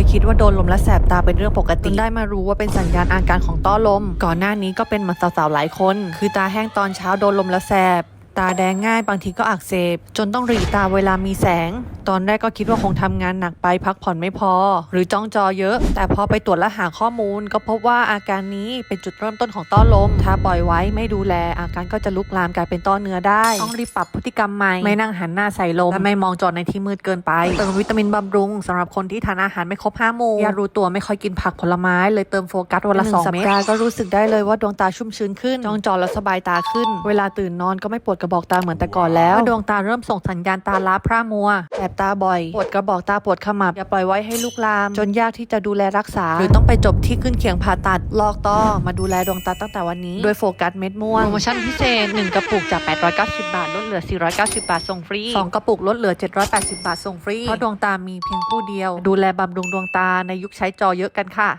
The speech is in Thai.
ยคิดว่าโดนลมและแสบตาเป็นเรื่องปกติจนได้มารู้ว่าเป็นสัญญาณอาการของต้อลม ก่อนหน้านี้ก็เป็นเหมือนสาวๆหลายคน คือตาแห้งตอนเช้าโดนลมและแสบ ตาแดงง่ายบางทีก็อักเสบ จนต้องหรีตาเวลามีแสง ตอนแรกก็คิดว่าคงทำงานหนักไปพักผ่อนไม่พอ หรือจ้องจอเยอะ แต่พอไปตรวจและหาข้อมูล ก็พบว่าอาการนี้เป็นจุดเริ่มต้นของต้อลม ถ้าปล่อยไว้ไม่ดูแล อาการก็จะลุกลามกลายเป็นต้อเนื้อได้ ต้องรีบปรับพฤติกรรมใหม่ ไม่นั่งหันหน้าใส่ลม และไม่มองจอในที่มืดเกินไป เติมวิตามินบำรุงสำหรับคนที่ทานอาหารไม่ครบห้าหมู่ยารู้ตัวไม่ค่อยกินผักผลไม้ เลยเติมโฟกัสวันละสองเม็ดสัปดาห์ก็รู้สึกได้เลยว่าดวงตาชุ่มชื้นขึ้นจ้องจอแล้วสบายตาขึ้น เวลาตื่นนอนก็ไม่ปวดกระบอกตาเหมือนแต่ก่อนแล้วดวงตาเริ่มส่งสัญญาณตาล้าพร่ามัวแสบตาบ่อยปวดกระบอกตาปวดขมับอย่าปล่อยไว้ให้ลุกลาม จนยากที่จะดูแลรักษา หรือต้องไปจบที่ขึ้นเคียงผ่าตัดลอกต้อมาดูแลดวงตาตั้งแต่วันนี้ โดยโฟกัสเม็ดม่วงโปรโมชั่นพิเศษ 1 กระปุกจาก 890 บาท ลดเหลือ 490 บาทส่งฟรี 2 กระปุกลดเหลือ 780 บาทส่งฟรีเพราะดวงตามีเพียงคู่เดียว ดูแลบำรุงดวงตาในยุคใช้จอเยอะกันค่ะ